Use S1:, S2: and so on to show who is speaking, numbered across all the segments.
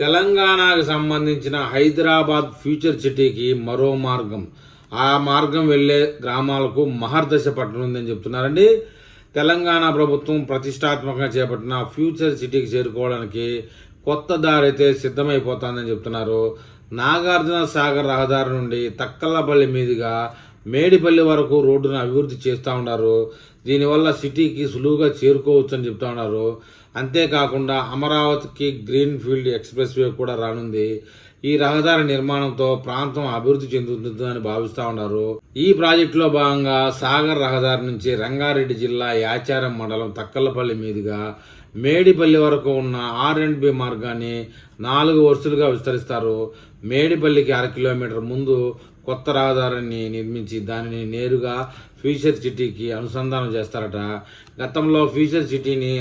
S1: తెలంగాణకు సంబంధించిన హైదరాబాద్ ఫ్యూచర్ సిటీకి మరో మార్గం. ఆ మార్గం వెళ్ళే గ్రామాలకు మహర్దశ పట్టనుందని చెప్తున్నారండి. తెలంగాణ ప్రభుత్వం ప్రతిష్టాత్మకంగా చేపట్టిన ఫ్యూచర్ సిటీకి చేరుకోవడానికి కొత్త దారి అయితే సిద్ధమైపోతుందని చెప్తున్నారు. నాగార్జున సాగర్ రహదారి నుండి తక్కలపల్లి మీదుగా మేడిపల్లి వరకు రోడ్డును అభివృద్ధి చేస్తూ ఉన్నారు. దీనివల్ల సిటీకి సులువుగా చేరుకోవచ్చు అని చెప్తా ఉన్నారు. అంతేకాకుండా అమరావతికి గ్రీన్ ఫీల్డ్ ఎక్స్ప్రెస్ వే కూడా రానుంది. ఈ రహదారి నిర్మాణంతో ప్రాంతం అభివృద్ధి చెందుతుందని భావిస్తూ ఉన్నారు. ఈ ప్రాజెక్టులో భాగంగా సాగర్ రహదారి నుంచి రంగారెడ్డి జిల్లా యాచారం మండలం తక్కలపల్లి మీదుగా మేడిపల్లి వరకు ఉన్న ఆర్ అండ్ బి మార్గాన్ని నాలుగు వరుసలుగా విస్తరిస్తారు. మేడిపల్లికి అర కిలోమీటర్ ముందు కొత్త రహదారిని నిర్మించి దానిని నేరుగా ఫ్యూచర్ సిటీకి అనుసంధానం చేస్తారట. గతంలో ఫ్యూచర్ సిటీని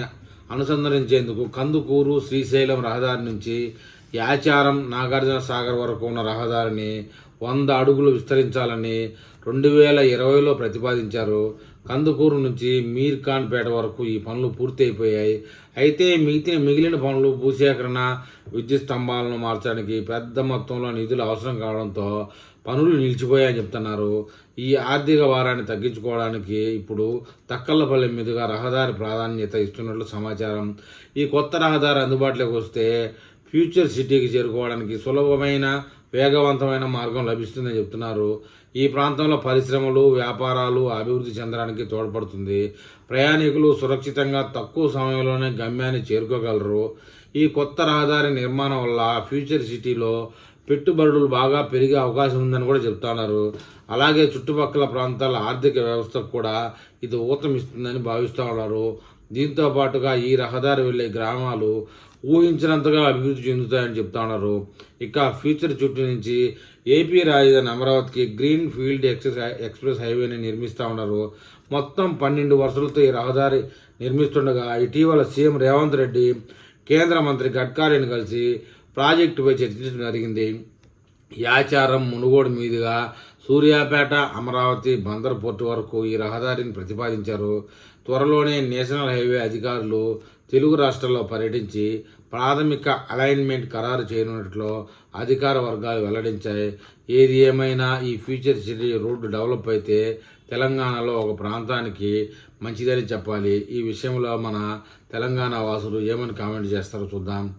S1: అనుసంధానించేందుకు కందుకూరు శ్రీశైలం రహదారి నుంచి యాచారం నాగార్జున సాగర్ వరకు ఉన్న రహదారిని వంద అడుగులు విస్తరించాలని రెండు వేల ఇరవైలో ప్రతిపాదించారు. కందుకూరు నుంచి మీర్ ఖాన్ పేట వరకు ఈ పనులు పూర్తి అయిపోయాయి అయితే మిగిలిన మిగిలిన పనులు భూసేకరణ విద్యుత్ స్తంభాలను మార్చడానికి పెద్ద మొత్తంలో నిధులు అవసరం కావడంతో పనులు నిలిచిపోయాయని చెప్తున్నారు. ఈ ఆర్థిక భారాన్ని తగ్గించుకోవడానికి ఇప్పుడు తక్కల్లపల్లి మీదుగా రహదారి ప్రాధాన్యత ఇస్తున్నట్లు సమాచారం. ఈ కొత్త రహదారి అందుబాటులోకి వస్తే ఫ్యూచర్ సిటీకి చేరుకోవడానికి సులభమైన వేగవంతమైన మార్గం లభిస్తుందని చెప్తున్నారు. ఈ ప్రాంతంలో పరిశ్రమలు వ్యాపారాలు అభివృద్ధి చెందడానికి తోడ్పడుతుంది. ప్రయాణికులు సురక్షితంగా తక్కువ సమయంలోనే గమ్యాన్ని చేరుకోగలరు. ఈ కొత్త రహదారి నిర్మాణం వల్ల ఫ్యూచర్ సిటీలో పెట్టుబడులు బాగా పెరిగే అవకాశం ఉందని కూడా చెప్తున్నారు. అలాగే చుట్టుపక్కల ప్రాంతాల ఆర్థిక వ్యవస్థకు కూడా ఇది ఊతమిస్తుందని భావిస్తూ ఉన్నారు. దీంతో పాటుగా ఈ రహదారి వెళ్ళే గ్రామాలు ఊహించినంతగా అభివృద్ధి చెందుతాయని చెప్తా ఉన్నారు ఇక ఫ్యూచర్ చుట్టూ నుంచి ఏపీ రాజధాని అమరావతికి గ్రీన్ ఫీల్డ్ ఎక్సెస్ ఎక్స్ప్రెస్ హైవేని నిర్మిస్తూ ఉన్నారు. మొత్తం పన్నెండు వరుసలతో ఈ రహదారి నిర్మిస్తుండగా ఇటీవల సీఎం రేవంత్ రెడ్డి కేంద్ర మంత్రి గడ్కారీని కలిసి ప్రాజెక్టుపై చర్చించడం జరిగింది. యాచారం మునుగోడు మీదుగా సూర్యాపేట అమరావతి బందర్ పోర్టు వరకు ఈ రహదారిని ప్రతిపాదించారు. త్వరలోనే నేషనల్ హైవే అధికారులు తెలుగు రాష్ట్రాల్లో పర్యటించి ప్రాథమిక అలైన్మెంట్ ఖరారు చేయనున్నట్లు అధికార వర్గాలు వెల్లడించాయి. ఏది ఏమైనా ఈ ఫ్యూచర్ సిటీ రోడ్డు డెవలప్ అయితే తెలంగాణలో ఒక ప్రాంతానికి మంచిదని చెప్పాలి. ఈ విషయంలో మన తెలంగాణ వాసులు ఏమని కామెంట్ చేస్తారో చూద్దాం.